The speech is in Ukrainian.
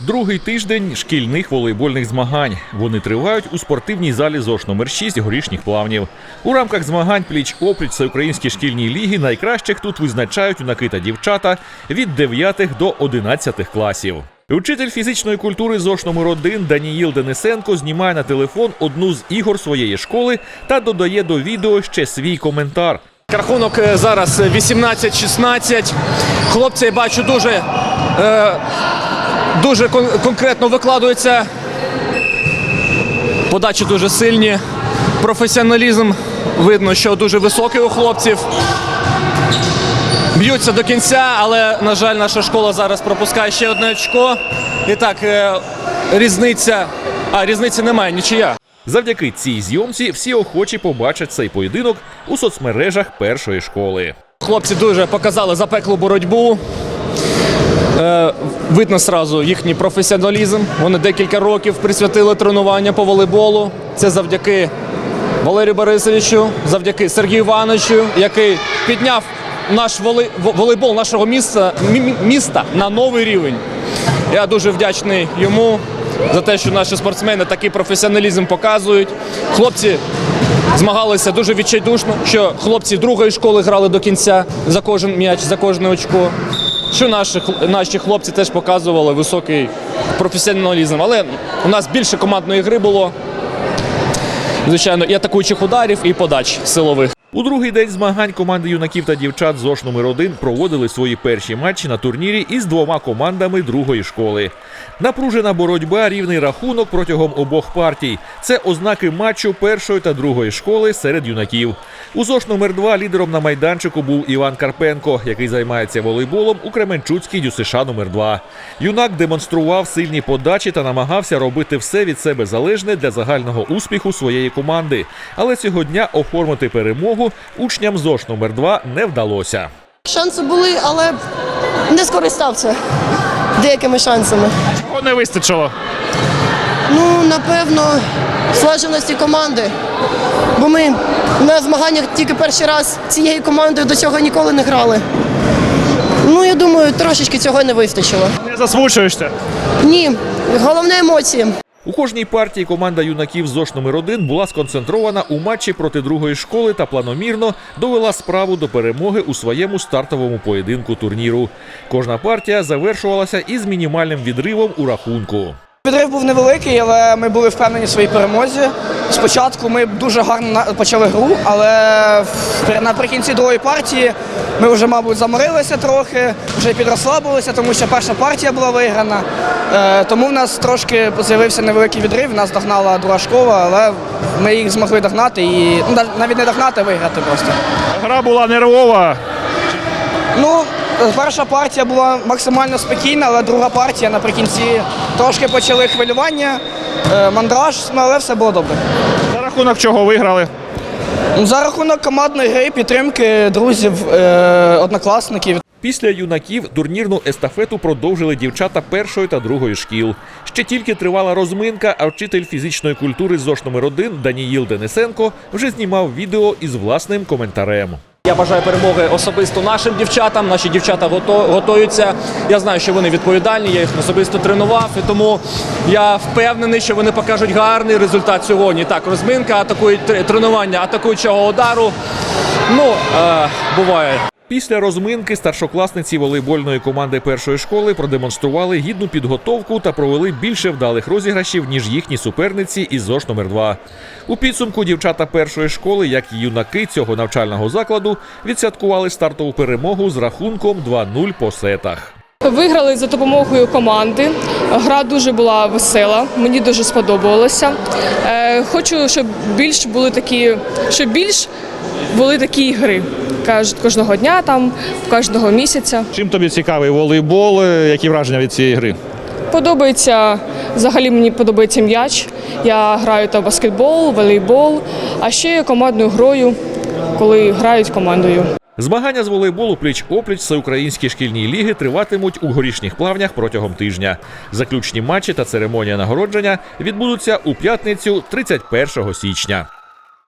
Другий тиждень шкільних волейбольних змагань. Вони тривають у спортивній залі ЗОШ номер 6 горішніх плавнів. У рамках змагань пліч опліч всеукраїнській шкільній ліги найкращих тут визначають юнаки та дівчата від 9 до 11 класів. Учитель фізичної культури ЗОШ номер 1 Даніїл Денисенко знімає на телефон одну з ігор своєї школи та додає до відео ще свій коментар. Рахунок е, зараз 18-16. Хлопці, я бачу, дуже, е, дуже кон- конкретно викладуються. Подачі дуже сильні. Професіоналізм видно, що дуже високий у хлопців. Б'ються до кінця, але, на жаль, наша школа зараз пропускає ще одне очко. І так, е, різниця. А, різниці немає, нічия. Завдяки цій зйомці всі охочі побачать цей поєдинок у соцмережах першої школи. Хлопці дуже показали запеклу боротьбу. Е, видно сразу їхній професіоналізм. Вони декілька років присвятили тренування по волейболу. Це завдяки Валерію Борисовичу, завдяки Сергію Івановичу, який підняв наш волей- волейбол нашого міста, мі- мі- міста на новий рівень. Я дуже вдячний йому за те, що наші спортсмени такий професіоналізм показують. Хлопці змагалися дуже відчайдушно, що хлопці другої школи грали до кінця за кожен м'яч, за кожне очко. Що наші, наші хлопці теж показували високий професіоналізм. Але у нас більше командної гри було. Звичайно, і атакуючих ударів, і подач силових. У другий день змагань команди юнаків та дівчат ЗОШ номер 1 проводили свої перші матчі на турнірі із двома командами другої школи. Напружена боротьба, рівний рахунок протягом обох партій. Це ознаки матчу першої та другої школи серед юнаків. У ЗОШ номер 2 лідером на майданчику був Іван Карпенко, який займається волейболом у Кременчуцькій ДЮСШ номер 2 Юнак демонстрував сильні подачі та намагався робити все від себе залежне для загального успіху своєї команди. Але цього дня оформити перемогу учням ЗОШ номер 2 не вдалося. Шанси були, але не скористався деякими шансами. Чого не вистачило? Ну, напевно, слаженості команди. Бо ми на змаганнях тільки перший раз цією командою до цього ніколи не грали. Ну, я думаю, трошечки цього не вистачило. Не засмучуєшся. Ні, головне емоції. У кожній партії команда юнаків ЗОШ номер 1 була сконцентрована у матчі проти другої школи та планомірно довела справу до перемоги у своєму стартовому поєдинку турніру. Кожна партія завершувалася із мінімальним відривом у рахунку. Відрив був невеликий, але ми були впевнені в своїй перемозі. Спочатку ми дуже гарно почали гру, але наприкінці другої партії ми вже, мабуть, заморилися трохи, вже підрослабилися, тому що перша партія була виграна. Е, Тому в нас трошки з'явився невеликий відрив, нас догнала друга школа, але ми їх змогли догнати і ну, навіть не догнати, а виграти просто. Гра була нервова. Ну, перша партія була максимально спокійна, але друга партія наприкінці трошки почали хвилювання, е, мандраж, ну, але все було добре. За рахунок чого виграли. Ну, За рахунок командної гри, підтримки друзів, е, однокласників. Після юнаків турнірну естафету продовжили дівчата першої та другої шкіл. Ще тільки тривала розминка, а вчитель фізичної культури ЗОШ номер 1 Даніїл Денисенко вже знімав відео із власним коментарем. Я бажаю перемоги особисто нашим дівчатам. Наші дівчата готуються. Я знаю, що вони відповідальні. Я їх особисто тренував, і тому я впевнений, що вони покажуть гарний результат сьогодні. Так, розминка, атакують тр- тренування атакуючого удару. Ну е, буває. Після розминки старшокласниці волейбольної команди першої школи продемонстрували гідну підготовку та провели більше вдалих розіграшів, ніж їхні суперниці із ЗОШ номер 2 У підсумку дівчата першої школи, як і юнаки цього навчального закладу, відсвяткували стартову перемогу з рахунком 2-0 по сетах. Виграли за допомогою команди. Гра дуже була весела, мені дуже сподобалося. Е, Хочу, щоб більш були такі, щоб більш були такі ігри. Кожного дня, там, кожного місяця. Чим тобі цікавий волейбол? Е, Які враження від цієї гри? Подобається, взагалі мені подобається м'яч. Я граю та баскетбол, волейбол, а ще командною грою, коли грають командою. Змагання з волейболу пліч-опліч всеукраїнські шкільні ліги триватимуть у горішніх плавнях протягом тижня. Заключні матчі та церемонія нагородження відбудуться у п'ятницю 31 січня.